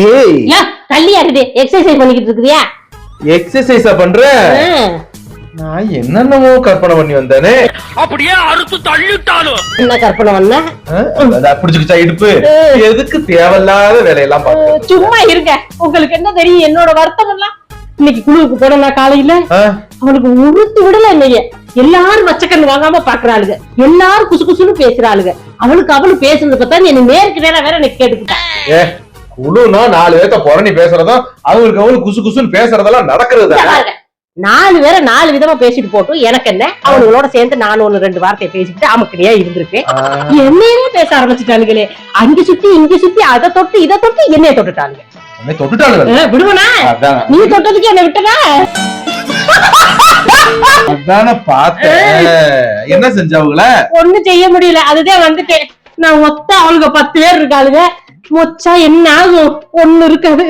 ஏய். ஏன் தள்ளி இருக்குது எக்ஸசைஸ் பண்ணிக்கிட்டு இருக்குதியா? எக்ஸசைஸா பண்ற? நான் என்னென்னமோ கற்பனை பண்ணி வந்தானே. அப்படியே அறுத்து தள்ளிட்டாலும். என்ன கற்பனை பண்ண? அதான் பிடிச்சுக்கிச்சா இடுப்பு? எதுக்கு தேவையில்லாத வேலையெல்லாம் பாக்க சும்மா இருங்க. உங்களுக்கு என்ன தெரியும்? என்னோட வருத்தம் எல்லாம் இன்னைக்கு குழுவுக்கு போனா காலையில அவனுக்கு உறுத்து விடல எல்லாரும் வச்சக்கண்ணு வாங்காம பாக்குறாளுங்க எல்லாரும் குசு குசுன்னு பேசுறாளுங்க. அவளுக்கு அவளு பேசுனது பார்த்தா நீ நேருக்கு நேரம் வேற எனக்கு கேட்டுக்கிட்டேன் குழுனா நாலு பேர்த்த புறணி பேசுறதும் அவங்களுக்கு அவங்களுக்கு குசு குசுன்னு பேசுறதெல்லாம் நடக்கிறது. நாலு பேரை நாலு விதமா பேசிட்டு போட்டும் எனக்கு என்ன? அவனுங்களோட சேர்ந்து நான் ஒண்ணு ரெண்டு வார்த்தையை பேசிக்கிட்டு அமக்கடியா இருந்திருப்பேன் என்னையே பேச ஆரம்பிச்சுட்டானுங்களே. அங்க சுத்தி இங்க சுத்தி அதை தொட்டு இதை தொட்டு என்னைய தொட்டுட்டானுங்க. தொட்டுட்டாளுங்க அஹ், விடுவனா? நீ தொட்டதுக்கு என்ன விட்டனா அதான பார்த்தேன். என்ன செஞ்சவங்கள ஒண்ணும் செய்ய முடியல. அதுதான் வந்துட்டேன். நான் மொத்த அவளுங்க பத்து பேர் இருக்காளுங்க. மொச்சா என்ன ஆகும் ஒண்ணு இருக்காது.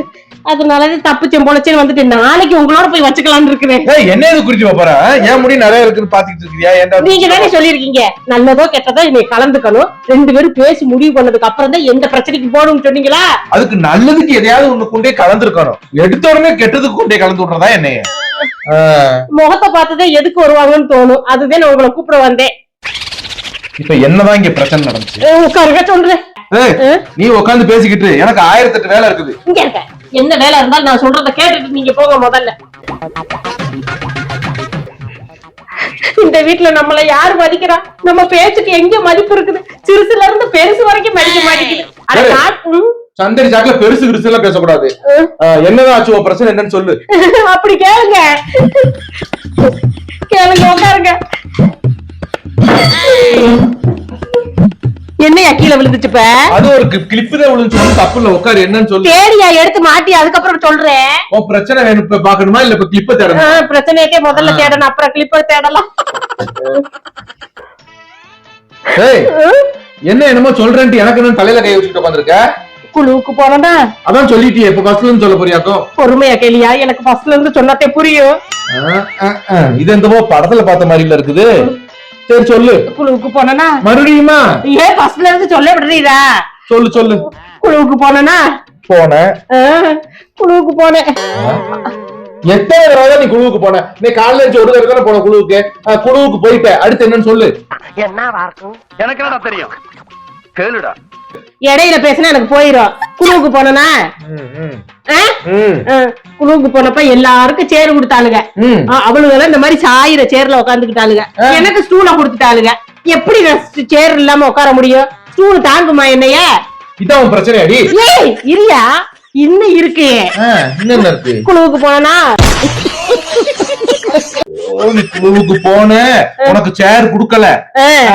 அதனாலதான் தப்பிச்சேன் பொழைச்சேன் வந்துட்டு நாளைக்கு உங்களோட போய் வச்சுக்கலாம்னு இருக்கிறேன். என்ன இது குறிச்சு போற? என் முடி நிறைய இருக்குன்னு பாத்துக்கிட்டு இருக்கியா? நீங்க தானே சொல்லிருக்கீங்க நல்லதோ கெட்டதோ நீ கலந்துக்கணும். ரெண்டு பேரும் பேசி முடிவு பண்ணதுக்கு அப்புறம் தான் எந்த பிரச்சனைக்கு போகணும்னு சொன்னீங்களா? அதுக்கு நல்லதுக்கு எதையாவது ஒண்ணு கொண்டே கலந்துருக்கணும். எடுத்த உடனே கெட்டதுக்கு கொண்டே கலந்து விடுறதா என்னைய? முகத்தை பார்த்துதான் எதுக்கு வருவாங்கன்னு தோணும். அதுதான் நான் உங்களை கூப்பிட வந்தேன். இப்ப என்னதான் இங்க பிரச்சனை நடந்துச்சு? உட்காருங்க சொல்றேன். நீ உட்காந்து பேசிக்கிட்டு எனக்கு ஆயிரத்தெட்டு வேலை இருக்குது. இங்க இருக்க. என்ன வேலை இருந்தாலும் நான் சொல்றத கேட்டுட்டு நீங்க போங்க முதல்ல. இந்த வீட்டுல நம்மள யாரு மதிக்கிறா? நம்ம பேச்சுக்கு எங்க மதிப்பு இருக்குது? சிறுசுல இருந்து பெருசு வரைக்கும் மதிக்க மாட்டேங்குது. சந்தடி சாக்குல பெருசு கிருசு எல்லாம் பேசக்கூடாது என்னதான் ஆச்சு உன் பிரச்சனை என்னன்னு சொல்லு. அப்படி கேளுங்க. கேளுங்க உட்காருங்க. என்னையா கீழே விழுந்துச்சு இப்ப? அது ஒரு கிளிப்பு தான் விழுந்து சொல்லு தப்பு இல்ல உட்காரு என்னன்னு சொல்லு. தேடியா எடுத்து மாட்டி அதுக்கப்புறம் சொல்றேன். உன் பிரச்சனை வேணும் இப்ப பாக்கணுமா இல்ல இப்ப கிளிப்ப தேடணும்? பிரச்சனைக்கே முதல்ல தேடணும் அப்புறம் கிளிப்பர் தேடலாம். ஏய் என்ன என்னமோ சொல்றேன்ட்டு எனக்கு என்ன தலையில கை வச்சுட்டு உட்காந்துருக்க? குழுவுக்கு போனோம்னா அதான் சொல்லிட்டியே இப்ப ஃபர்ஸ்ட்ல இருந்து சொல்ல போறியாக்கும் பொறுமையா கேளியா எனக்கு ஃபர்ஸ்ட்ல இருந்து சொன்னதே புரியும். இது என்னமோ படத்துல பார்த்த மாதிரில இருக்குது. சரி சொல்லு. குழுவுக்கு போனனா? மறுபடியுமா? ஏன் ஃபர்ஸ்ட்ல இருந்து சொல்ல விடுறீரா? சொல்லு சொல்லு. குழுவுக்கு போனனா? போனேன். குழுவுக்கு போனேன். எத்தனை தடவை நீ குழுவுக்கு போன? நீ காலையில இருந்து ஒரு தடவை தானே போன குழுவுக்கு? குழுவுக்கு போயிட்ட. அடுத்து என்னன்னு சொல்லு. எனக்கு என்னடா தெரியும்? கேளுடா. இடையில பேசினா எனக்கு போயிரும். குழுவுக்கு ஆ, குழுவுக்கு போனப்ப எல்லாருக்கும் சேர் கொடுத்தாளுங்க. அவளுங்க இந்த மாதிரி சாயிர சேர்ல உட்காந்துக்கிட்டாளுங்க. எனக்கு ஸ்டூல கொடுத்துட்டாளுங்க. எப்படி சேர் இல்லாம உட்கார முடியும்? ஸ்டூல் தாங்குமா என்னைய? இதான் பிரச்சனை அடி ஏய் இல்லையா இன்னும் இருக்கு. குழுவுக்கு போனா குழுவுக்கு போன உனக்கு சேர் குடுக்கல.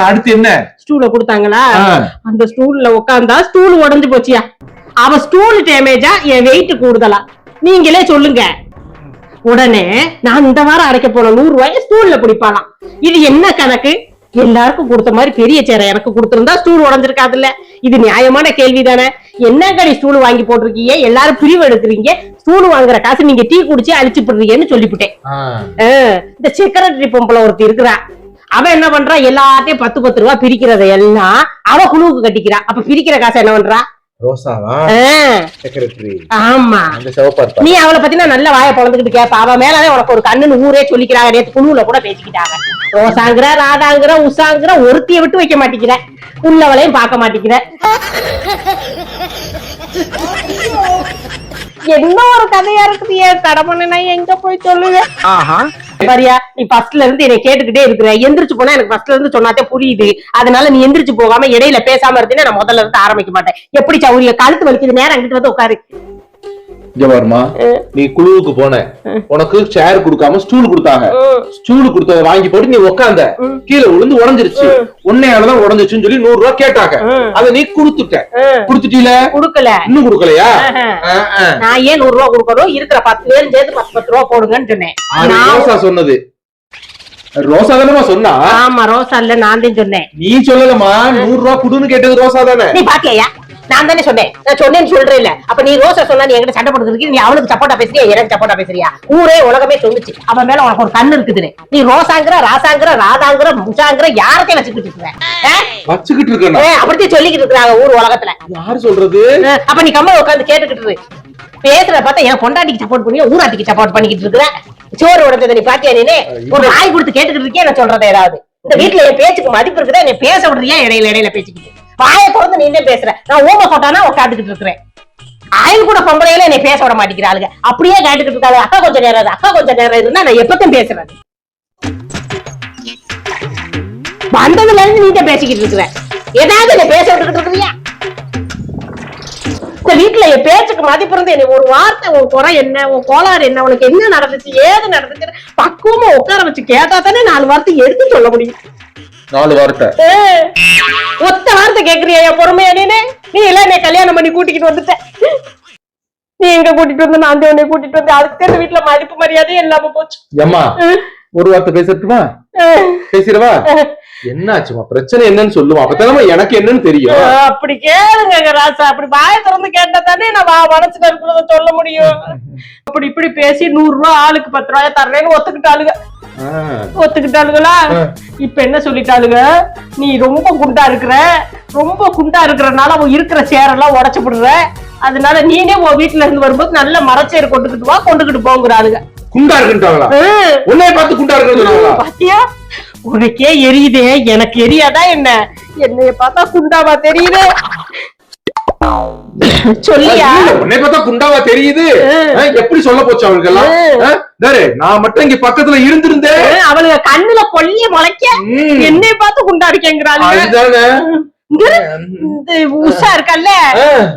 அடுத்து என்ன? ஸ்டூல கொடுத்தாங்களா. அந்த ஸ்டூல்ல உட்கார்ந்தா ஸ்டூல் உடைஞ்சு போச்சியா? அவ ஸ்டூல் டேமேஜா என் வெயிட் கூடுதலா? நீங்களே சொல்லுங்க. உடனே நான் இந்த வாரம் அடைக்க போன நூறு ரூபாய் ஸ்டூல்ல பிடிப்பாளாம். இது என்ன கணக்கு? எல்லாருக்கும் கொடுத்த மாதிரி பெரிய சேரை எனக்கு கொடுத்திருந்தா ஸ்டூல் உடஞ்சிருக்காதுல்ல. இது நியாயமான கேள்வி தானே என்ன கடி ஸ்டூல் வாங்கி போட்டிருக்கீங்க? எல்லாரும் பிரிவு எடுக்கிறீங்க. ஸ்டூல் வாங்குற காசு நீங்க டீ குடிச்சு அழிச்சு போடுறீங்கன்னு சொல்லிவிட்டேன். இந்த செக்ரட்டரி பொம்பளை ஒருத்தி இருக்கிறா. அவ என்ன பண்றா? எல்லாத்தையும் பத்து பத்து ரூபா பிரிக்கிறத எல்லாம் அவ குழுவுக்கு கட்டிக்கிறா. அப்ப பிரிக்கிற காசு என்ன பண்றா? ரோசாவா? ஆஹ், செக்ரட்டரி ஆமா. அந்த சிவப்பா இருப்பா நீ அவளை பத்தினா நல்ல வாயை பொழந்துக்கிட்டு கேப்ப அவ மேலவே உனக்கு ஒரு கண்ணுன்னு ஊரே சொல்லிக்கிறாங்க. நேத்து குழுவுல கூட பேசிக்கிட்டாங்க. ரோசாங்கிற ராதாங்கிற உஷாங்கிற ஒருத்திய விட்டு வைக்க மாட்டேங்கிற. உள்ளவளையும் பார்க்க மாட்டேங்கிற. என்ன ஒரு கதையா இருக்குது? ஏன் கடமனா எங்க போய் சொல்லுங்க ஆஹா. பாரியா நீ ஃபர்ஸ்ட்ல இருந்து என்னை கேட்டுக்கிட்டே இருக்கிற. எந்திரிச்சு போனா எனக்கு ஃபர்ஸ்ட்ல இருந்து சொன்னாதே புரியுது. அதனால நீ எந்திரிச்சு போகாம இடையில பேசாம இருந்தீங்கன்னா நான் முதல்ல இருந்து ஆரம்பிக்க மாட்டேன். எப்படி சௌரிய? கழுத்து வலிக்குது. நேரம் அங்கிட்டு வந்து உட்காரு. இங்க வருமா நீ குழுவுக்கு போன. உனக்கு சேர் கொடுக்காம ஸ்டூல் கொடுத்தாங்க. ஸ்டூல் கொடுத்தத வாங்கி போட்டு நீ உட்காந்த கீழே விழுந்து உடஞ்சிருச்சு. உன்னையாலதான் உடஞ்சிருச்சுன்னு சொல்லி நூறு ரூபாய் கேட்டாங்க அத நீ கொடுத்துட்ட. கொடுத்துட்டீல? குடுக்கல. இன்னும் கொடுக்கலையா. நான் ஏன் நூறு ரூபா கொடுக்கணும் இருக்கிற பத்து பேரும் சேர்த்து பத்து பத்து ரூபா போடுங்கன்னு சொன்னேன். சொன்னது. ரோசா தானமா சொன்னா? ஆமா ரோசா இல்ல நான் தான் சொன்னேன். நீ சொல்லலமா நூறு ரூபாய் குடுன்னு கேட்டது ரோசா தானே? நீ பாத்தியா நான் தானே சொன்னேன். நான் சொன்னேன்னு சொல்றேன் இல்ல அப்ப நீ ரோசா சொன்னா நீ என்கிட்ட சண்டை போடுறதுக்கு நீ அவளுக்கு சப்போர்ட்டா பேசுறியா? எனக்கு சப்போர்ட்டா பேசுறியா? ஊரே உலகமே சொல்லுச்சு அவன் மேல உனக்கு ஒரு கண்ணு இருக்குதுன்னு. நீ ரோசாங்கிற ராசாங்கிற ராதாங்கிற முசாங்கிற யாரத்தையும் வச்சுக்கிட்டு இருக்கிற ஆ? வச்சுக்கிட்டு இருக்கேன் ஆ, அப்படித்தான் சொல்லிக்கிட்டு இருக்கிறாங்க ஊர் உலகத்துல. யாரு சொல்றது? அப்ப நீ கம்மல் உட்காந்து கேட்டுக்கிட்டு. பேசுற பார்த்தா என் பொண்டாட்டிக்கு சப்போர்ட் பண்ணி ஊராட்டிக்கு சப்போர்ட் பண்ணிக்கிட்டு இருக்கிற. சோறு உடஞ்சதை நீ பாத்தியா நீனே? ஒரு நாய் கொடுத்து கேட்டுக்கிட்டு இருக்கே நான் சொல்றதை ஏதாவது. இந்த வீட்டுல என் பேச்சுக்கு மதிப்பு இருக்குதா? என்னை பேச விடுறியா? இடையில இடையில பேசிக்கிட்டு. வாயை திறந்து நீனே பேசுற நான் ஊம போட்டானா உட்காந்துக்கிட்டு இருக்கிறேன். ஆயுள் கூட பொம்பளையில என்னை பேச விட மாட்டேங்கிறாளுங்க அப்படியே கேட்டுக்கிட்டு இருக்காங்க அக்கா கொஞ்சம் நேரம் அக்கா கொஞ்சம் நேரம் இருந்தா நான் எப்பத்தையும் பேசுறேன் வந்ததுல இருந்து நீங்க பேசிக்கிட்டு இருக்கிறேன். ஏதாவது என்ன பேச விட்டுக்கிட்டு இருக்கிறியா இந்த வீட்டுல என் பேச்சுக்கு மதிப்பு இருந்து என்னை ஒரு வார்த்தை உன் குறை என்ன உன் கோளாறு என்ன உனக்கு என்ன நடந்துச்சு ஏது நடந்துச்சு பக்குவமா உட்கார வச்சு கேட்டா தானே நாலு வார்த்தை எடுத்து சொல்ல முடியும். நாலு வார்த்தை. ஒத்த வார்த்தை கேக்குறியா? பொறுமையா நீனு? நீ எல்லாம் என்னை கல்யாணம் பண்ணி கூட்டிக்கிட்டு வந்துட்ட. நீ எங்க கூட்டிட்டு வந்து? நான் உன்னை கூட்டிட்டு வந்து அதுக்கு இந்த வீட்டுல மதிப்பு மரியாதையே இல்லாம போச்சு. ஏம்மா ஒரு வார்த்தை பேசட்டுமா? பேசிடவா? என்னாச்சுமா பிரச்சனை என்னன்னு சொல்லுவா அப்பதானே எனக்கு என்னன்னு தெரியும். அப்படி கேளுங்க ராசா. அப்படி வாய திறந்து கேட்டா தானே நான் மனசுல இருக்கிறத சொல்ல முடியும். அப்படி இப்படி பேசி நூறு ரூபாய் ஆளுக்கு பத்து ரூபாய் தர்றேன்னு ஒத்துக்கிட்டாளுங்க. ஒத்துக்கிட்டாளுங்களா? இப்ப என்ன சொல்லிட்டாளுங்க? நீ ரொம்ப குண்டா இருக்கிற. ரொம்ப குண்டா இருக்கிறனால அவன் இருக்கிற சேரெல்லாம் உடைச்சு விடுற. அதனால நீனே உன் வீட்டுல இருந்து வரும்போது நல்ல மரச்சேர் கொண்டுகிட்டு வா கொண்டுகிட்டு போங்கிறாளுங்க. குண்டா இருக்குன்றாங்களா. உன்னைய பார்த்து குண்டா சொன்னாங்களா பாத்தியா? உனக்கே எரியுதே எனக்கு எரியாதா என்ன? என்னைய பார்த்தா குண்டாவா தெரியுது. சொல்லியா? உன்னை பார்த்தா குண்டாவா தெரியுது. எப்படி சொல்ல போச்சு அவங்களுக்கு எல்லாம் நான் மட்டும் இங்க பக்கத்துல இருந்திருந்தேன் அவளுங்க கண்ணுல கொல்லிய முளைக்க ம். என்னைய பார்த்து இரு. இந்த உஷா இருக்கல்ல.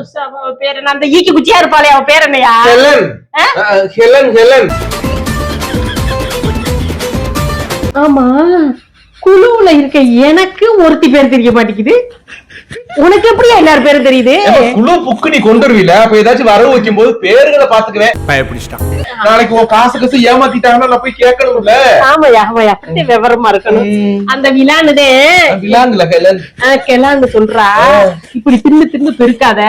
உஷா பேர் என்ன? அந்த ஈக்கி குச்சியா இருப்பாளே அவ பேர் என்னையா? ஹெலன். Helen Helen. ஆமா குழுவுல இருக்க எனக்கு ஒருத்தி பேர் தெரிய மாட்டேங்குது. உனக்கு எப்படியா எல்லாரும் பேரும் தெரியுது? குழு புக்கு நீ கொண்டு வருவீல அப்ப ஏதாச்சும் வரவு வைக்கும் போது பேருகளை பாத்துக்குவேன் பயப்பிடிச்சிட்டான். நாளைக்கு உன் காசு காசு ஏமாத்திட்டாங்கன்னா நான் போய் கேட்கணும்ல? ஆமாயா ஆமாயா அப்படி விவரமா இருக்கணும். அந்த விழானுதே. விலாங்குல ஹெலன் கிளான்னு சொல்றா. இப்படி தின்னு தின்னு பெருக்காத.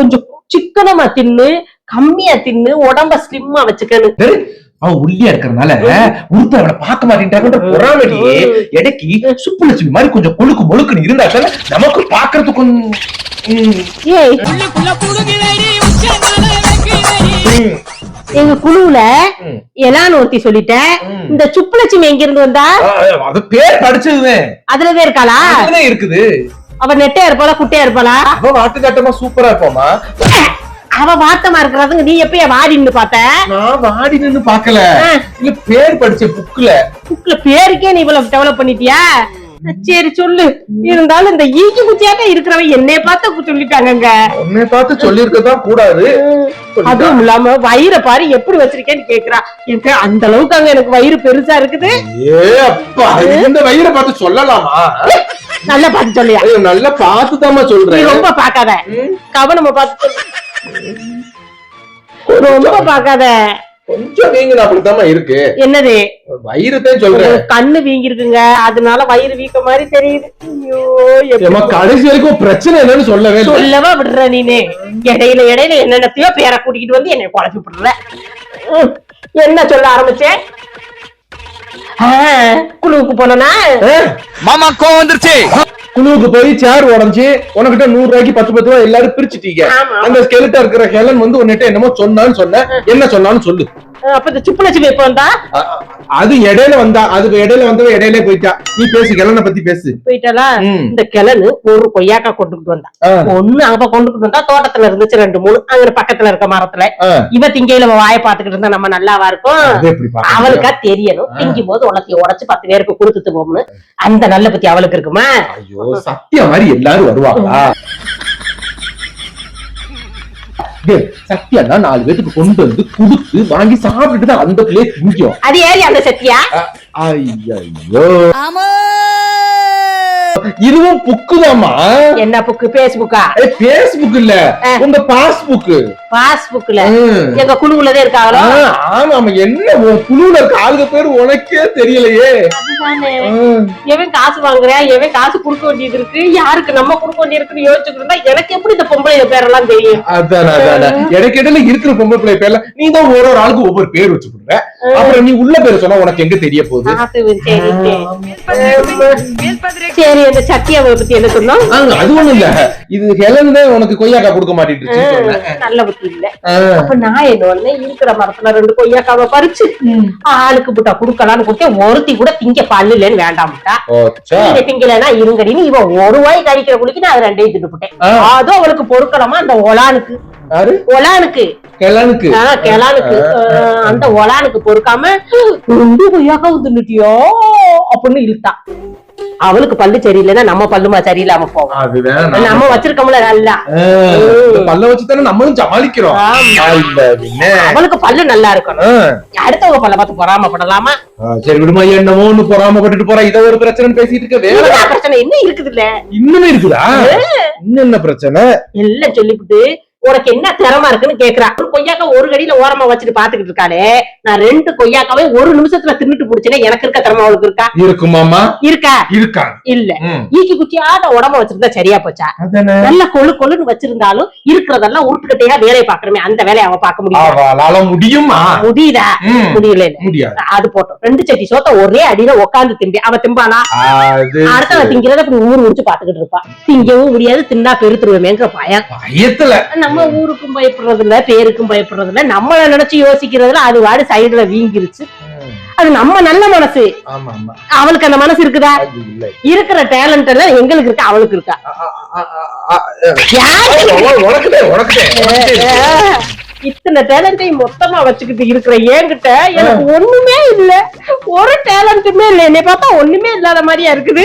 கொஞ்சம் சிக்கனமா தின்னு கம்மியா தின்னு உடம்ப ஸ்லிம்மா வச்சுக்கணும் அவன் ஒல்லியா இருக்கறனால ஒருத்தர் அவனை பார்க்க மாட்டேன்ட்டாங்கன்ற பொறாமடி எடைக்கு சுப்புலட்சுமி மாதிரி கொஞ்சம் கொழுக்கு முழுக்குன்னு இருந்தா தானே நமக்கு பாக்குறதுக்கு. எங்க குழுவுல ம். எலான்னு ஒருத்தி சொல்லிட்டேன். இந்த சுப்புலட்சுமி எங்க இருந்து வந்தா? அது பேர் படிச்சதுதான் அதுலதான் இருக்காளா? இருக்குது. அவ நெட்டையா இருப்பாளா குட்டையா இருப்பாளா? அவ வாட்டுக்காட்டமா சூப்பரா இருப்பாமா? அவ வாட்டமா இருக்கிறதுங்க நீ எப்பயா வாடின்னு பார்த்த? நான் வாடி நின்னு பாக்கல. இல்ல பேர் படிச்ச புக்ல புக்ல பேருக்கே நீ இவ்வளவு டெவலப் பண்ணிட்டியா? சரி சொல்லு. இருந்தாலும் இந்த ஈக்கி குச்சியாட்ட இருக்கிறவன் என்னைய பார்த்து சொல்லிட்டாங்கங்க. உன்னை பார்த்து சொல்லியிருக்கதான் கூடாது. அதுவும் இல்லாம வயிறை பாரு எப்படி வச்சிருக்கேன்னு கேக்குறா. எனக்கு அந்த அளவுக்கு அங்க எனக்கு வயிறு பெருசா இருக்குது. ஏ அப்பா இந்த வயிறை பார்த்து சொல்லலாமா? நல்லா பார்த்து சொல்லியா? நல்லா பார்த்து நீ சொல்றேன் ரொம்ப பாக்காத கவனமா பார்த்து சொல்லு. ரொம்ப பாக்காத கொஞ்சம் வீங்கின அப்படித்தாம்மா இருக்கு. என்னது? வயிறுதான் சொல்றேன். கண்ணு வீங்கி இருக்குங்க அதனால வயிறு வீக்க மாதிரி தெரியுது. ஐயோ கடைசி வரைக்கும் பிரச்சனை என்னன்னு சொல்லவே சொல்லவா விடுற நீனு? இடையில இடையில என்னென்னத்தையோ பேரை கூட்டிக்கிட்டு வந்து என்னை குழப்பி விடுற என்ன சொல்ல ஆரம்பிச்சேன் குழுவுக்கு போனா மாமா கோவம் வந்துருச்சு. குழுவுக்கு போய் சேர் உடைஞ்சு உனக்கிட்ட நூறு ரூபாய்க்கு பத்து பத்து ரூபாய் எல்லாரும் பிரிச்சுட்டீங்க. அந்த ஸ்கெலிட்டா இருக்கிற ஹெலன் வந்து உன்னிட்ட என்னமோ சொன்னான்னு சொன்ன. என்ன சொன்னான்னு சொல்லு. அப்ப இந்த சுப்புலட்சுமி எப்ப வந்தா? அது இடையில வந்தா அதுக்கு இடையில வந்தவ இடையில போயிட்டா. நீ பேசு ஹெலனை பத்தி பேசு. போயிட்டாளா ம். இந்த கிழனு ஒரு கொய்யாக்கா கொண்டுகிட்டு வந்தா. ஒண்ணு அங்க கொண்டுகிட்டு வந்தா தோட்டத்துல இருந்துச்சு ரெண்டு மூணு அங்க பக்கத்துல இருக்க மரத்துல. இவ திங்கையில அவ வாயை பாத்துக்கிட்டு இருந்தா நம்ம நல்லாவா இருக்கும்? அவளுக்கா தெரியணும். திங்கும் போது உலகத்தைய உடைச்சு பத்து பேருக்கு கொடுத்துட்டு போகணும்னு அந்த நல்ல பத்தி அவளுக்கு இருக்குமா? ஐயோ சத்தியா மாதிரி எல்லாரும் வருவாங்களா? சத்யானா நாலு பேத்துக்கு கொண்டு வந்து குடுத்து வாங்கி சாப்பிட்டுட்டு தான் அந்த பிள்ளைய திங்கும் அது ஏறி அந்த சத்தியா ஐயோ இதுவும் புக்குதாம்மா. என்ன புக்கு? பேஸ்புக்கா? பேஸ்புக் இல்ல. உங்க பாஸ்புக் பாஸ்புக்ல எங்க குழுவுலதே இருக்காங்களோ? ஆமா என்ன குழுல இருக்க ஆளுக பேர் உனக்கே தெரியலையே. ம். எவன் காசு வாங்குறேன் எவன் காசு கொடுக்க வேண்டியது இருக்கு? யாருக்கு நம்ம கொடுக்க வேண்டியது இருக்குன்னு யோசிச்சுட்டு இருந்தா எனக்கு எப்படி இந்த பொம்பளை பேரெல்லாம் தெரியும்? அதானே அதானே எனக்கு இடையில இருக்கிற பொம்பளை பிள்ளை பேர்ல நீ தான் ஒரு ஒரு ஆளுக்கு ஒவ்வொரு பேர் வச்சு கொடுக்குற அப்புறம் நீ உள்ள பேர் சொன்னா உனக்கு எங்க தெரிய போகுது? சரி அந்த சத்தியாவை பத்தி என்ன சொன்னோம் ஆ, அது ஒண்ணும் இல்ல. இது ஹெலன் தான் உனக்கு கொய்யாக்கா கொடுக்க சொன்னேன் நல்ல புத்தி இல்ல. அப்ப நான் என்ன பண்ணேன்? இருக்கிற மரத்துல ரெண்டு கொய்யாக்காவை பறிச்சு ஆளுக்கு புட்டா குடுக்கலாம்னு கொடுத்தேன். ஒருத்தி கூட திங்க பல்லுலன்னு வேண்டாம்ட்டா ஓச்சா. நீங்க திங்கலன்னா இருங்கடின்னு இவன் ஒரு வாய் கடிக்கிற குளிக்கு நான் ரெண்டையும் திட்டுப்புட்டேன். அதுவும் அவளுக்கு பொறுக்கலாமா அந்த ஒலானுக்கு. ஒலானுக்கு. கிளானுக்கு ஆ, அந்த ஒலானுக்கு பொறுக்காம ரெண்டு கொய்யாக்கா தின்னுட்டியோ அப்படின்னு இழுத்தா. அவளுக்கு பல்லு சரியில்லைன்னா நம்ம பல்லுமா சரியில்லாம நான் நம்ம வச்சிருக்கோம்ல நல்லா. பல்ல வச்சு தானே நம்மளும் சமாளிக்கிறோம். அவளுக்கு பல்லு நல்லா இருக்கணும். அடுத்தவங்க பல்ல பார்த்து பொறாமப்படலாமா? சரி விடுமா என்னமோ ஒண்ணு பொறாமப்பட்டுட்டு போறா. இத ஒரு பிரச்சனை பேசிட்டு இருக்க வேற பிரச்சனை என்ன இருக்குது இல்ல இன்னுமே இருக்குதா? இன்னும் என்ன பிரச்சனை? எல்லாம் சொல்லிவிட்டு உனக்கு என்ன திறமா இருக்குன்னு கேக்குறா. ஒரு கொய்யாக்கா ஒரு கடியில ஓரமா வச்சுட்டு பாத்துக்கிட்டு இருக்காளே. நான் ரெண்டு கொய்யாக்காவே ஒரு நிமிஷத்துல தின்னுட்டு புடிச்சேனே எனக்கு இருக்க திறமை அவளுக்கு இருக்கா? இருக்குமாமா இருக்கா? இருக்கா. இல்ல. ஈக்கி குச்சியாட்ட உடம்ப வச்சிருந்தா சரியா போச்சா? நல்ல கொழு கொழுன்னு வச்சிருந்தாலும் இருக்கிறதெல்லாம் உருட்டுக்கட்டையா வேலையை பாக்குறமே அந்த வேலையை அவ பார்க்க முடியும் அவளால முடியுமா? முடியுதா. முடியல முடியாது. அது போட்டோம். ரெண்டு சட்டி சோத்த ஒரே அடியில உட்காந்து திம்பி. அவ திம்பானா? அது அடுத்தவ திங்கிறத இப்படி ஊர் முடிச்சு பாத்துக்கிட்டு இருப்பா. திங்கவும் முடியாது. தின்னா பெருத்துருவேங்கிற பயம். பயத்துல. நம்ம ஊருக்கும் பயப்படுறது இல்ல பேருக்கும் பயப்படுறது இல்ல நம்மள நினைச்சு யோசிக்கிறதுல அது வாடு சைடுல வீங்கிருச்சு. அது நம்ம நல்ல மனசு. அவளுக்கு அந்த மனசு இருக்குதா? இருக்கிற டேலண்ட் எல்லாம் எங்களுக்கு இருக்கா? அவளுக்கு இருக்கா? இத்தனை டேலண்டையும் மொத்தமா வச்சுக்கிட்டு இருக்கிற என்கிட்ட எனக்கு ஒண்ணுமே இல்ல. ஒரு டேலண்ட்டுமே இல்ல. என்னை பார்த்தா ஒண்ணுமே இல்லாத மாதிரியா இருக்குது.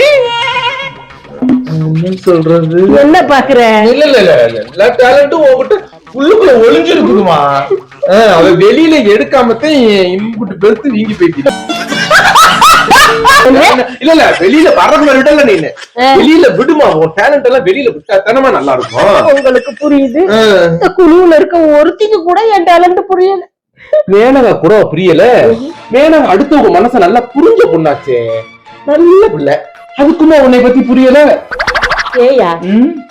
என்ன சொல்றது? என்ன பாக்குற? இல்ல இல்ல இல்ல எல்லா டேலண்டும் உன்கிட்ட உள்ளுக்குள்ள ஒளிஞ்சிருக்குதுமா. அத வெளியில எடுக்காமத்தான் இன்புட்டு பெருத்து வீங்கி போயிட்டு. இல்ல இல்ல வெளியில வர்றது மாதிரி விடல நீ வெளியில விடுமா உன் டேலண்ட் எல்லாம் வெளியில விட்டா தானமா நல்லா இருக்கும் உங்களுக்கு புரியுது. குழுவுல இருக்க ஒருத்திக்கு கூட என் டேலண்ட் புரியல. மேனகா கூட புரியல. மேனகா அடுத்தவங்க மனச நல்லா புரிஞ்ச பொண்ணாச்சே. நல்ல பிள்ளை. அதுக்குமே உன்னை பத்தி புரியல. ஏயா?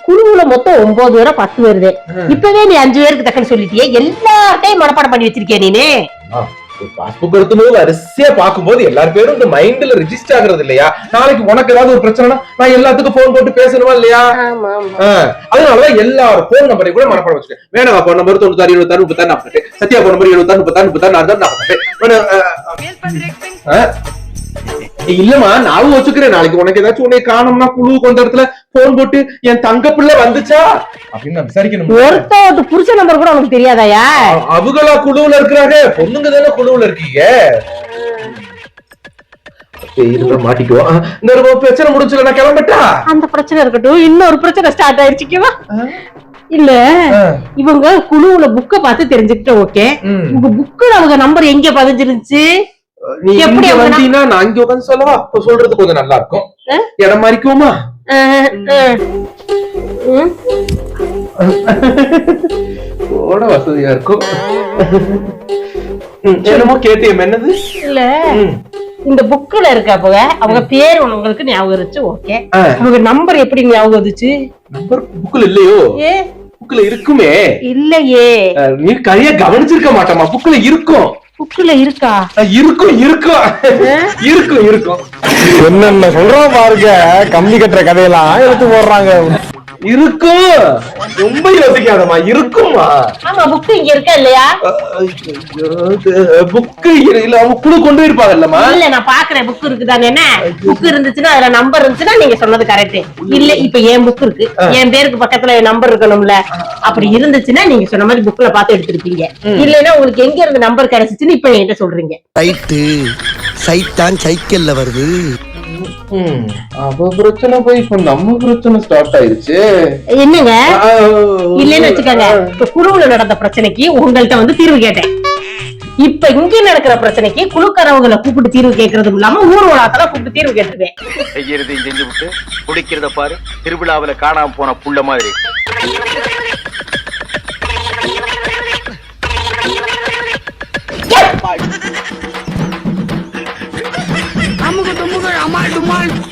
குழுவுல மொத்தம் ஒன்பது பேரோ பத்து பேருதே. இப்பவே நீ அஞ்சு பேருக்கு தக்கன்னு சொல்லிட்டியே. எல்லார்ட்டையும் மனப்பாடம் பண்ணி வச்சிருக்கியா நீனு. பாஸ்புக் எடுக்கும்போது வரிசையா பார்க்கும்போது எல்லார் பேரும் இந்த மைண்ட்ல ரெஜிஸ்டர் ஆகுறது இல்லையா? நாளைக்கு உனக்கு ஏதாவது ஒரு பிரச்சனைனா நான் எல்லாத்துக்கும் போன் போட்டு பேசணுமா இல்லையா? ஆமா ஆமா. ஆ, அதனாலதான் எல்லாரும் போன் நம்பரை கூட மனப்பாடம் வச்சுக்கேன் வேணவா போன் நம்பர் தொண்ணூத்தாறு எழுபத்தாறு முப்பத்தாறு நாற்பத்தெட்டு. சத்யா போன் நம்பர் எழுபத்தாறு முப்பத்தாறு முப்பத்தாறு நாற்பத்தெட்டு. ஆ, ஆ, இல்லம்மா நானும் வச்சுக்கிறேன் நாளைக்கு உனக்கு ஏதாச்சும் உன்னை காணோம்னா குழு கொஞ்ச இடத்துல போன் போட்டு என் தங்க பிள்ளை வந்துச்சா? அப்படின்னு நான் விசாரிக்கணும். ஒருத்த புருஷ நம்பர் கூட உனக்கு தெரியாதாயா? அவங்களா குழுவுல இருக்கிறாங்க. பொண்ணுங்க தானே குழுவுல இருக்கீங்க? மாட்டிக்குவோம். இந்த ஒரு பிரச்சனை முடிச்சுல நான் கிளம்பட்டா? அந்த பிரச்சனை இருக்கட்டும். இன்னொரு பிரச்சனை ஸ்டார்ட் ஆயிடுச்சுக்கவா இல்ல இவங்க குழுவுல புக்க பார்த்து தெரிஞ்சுக்கிட்ட ஓகே. உங்க புக்குல அவங்க நம்பர் எங்க பதிஞ்சிருந்துச்சு? நீ எப்படி வந்தீங்கன்னா நான் இங்க உட்காந்து சொல்லவா? அப்ப சொல்றது கொஞ்சம் நல்லா இருக்கும் இடம் மாறிக்குவோமா? ஓட வசதியா இருக்கும். என்னமோ கேட்டியம் என்னது? இல்ல. இந்த புக்ல இருக்க போக அவங்க பேர் உங்களுக்கு ஞாபகம் இருந்துச்சு ஓகே. அவங்க நம்பர் எப்படி ஞாபகம் வந்துச்சு? நம்பர் புக்ல இல்லையோ? புக்ல இருக்குமே. இல்லையே. நீ கரையா கவனிச்சிருக்க மாட்டோமா புக்ல இருக்கும். புக்ல இருக்கா? இருக்கும் இருக்கும். இருக்கும் இருக்கும். என்னென்ன சொல்றோம் பாருங்க. கம்பி கட்டுற கதையெல்லாம் எடுத்து போடுறாங்க. இருக்கும். ரொம்ப யோசிக்காதம்மா இருக்குமா ஆமா புக் இங்க இருக்கா இல்லையா? புக்கு இல்ல அவங்க குழு கொண்டு இருப்பாங்கல்லம்மா இல்ல நான் பாக்குறேன் புக் இருக்குதானே என்ன? புக் இருந்துச்சுன்னா அதுல நம்பர் இருந்துச்சுன்னா நீங்க சொன்னது கரெக்ட் இல்ல இப்ப என் புக் இருக்கு? என் பேருக்கு பக்கத்துல நம்பர் இருக்கணும்ல. அப்படி இருந்துச்சுன்னா நீங்க சொன்ன மாதிரி புக்ல பார்த்து எடுத்திருப்பீங்க. இல்லைன்னா உங்களுக்கு எங்க இருந்து நம்பர் கிடைச்சிச்சுன்னு இப்ப என்கிட்ட சொல்றீங்க. சைட்டு சைத்தான் சைக்கிள்ல வருது. அவ பிரச்சனை போய் இப்ப நம்ம பிரச்சனை ஸ்டார்ட் ஆயிருச்சு. என்னங்க? இல்லைன்னு வச்சுக்கோங்க. இப்ப குழுவுல நடந்த பிரச்சனைக்கு உங்கள்ட்ட வந்து தீர்வு கேட்டேன். இப்ப இங்க நடக்கிற பிரச்சனைக்கு குழுக்கறவங்களை கூப்பிட்டு தீர்வு கேட்கறதும் இல்லாம ஊர் உலாத்தல கூப்பிட்டு தீர்வு கேட்டுருவேன். செய்யறதையும் செஞ்சு விட்டு குடிக்கிறத பாரு திருவிழாவுல காணாம போன புள்ள மாதிரி. one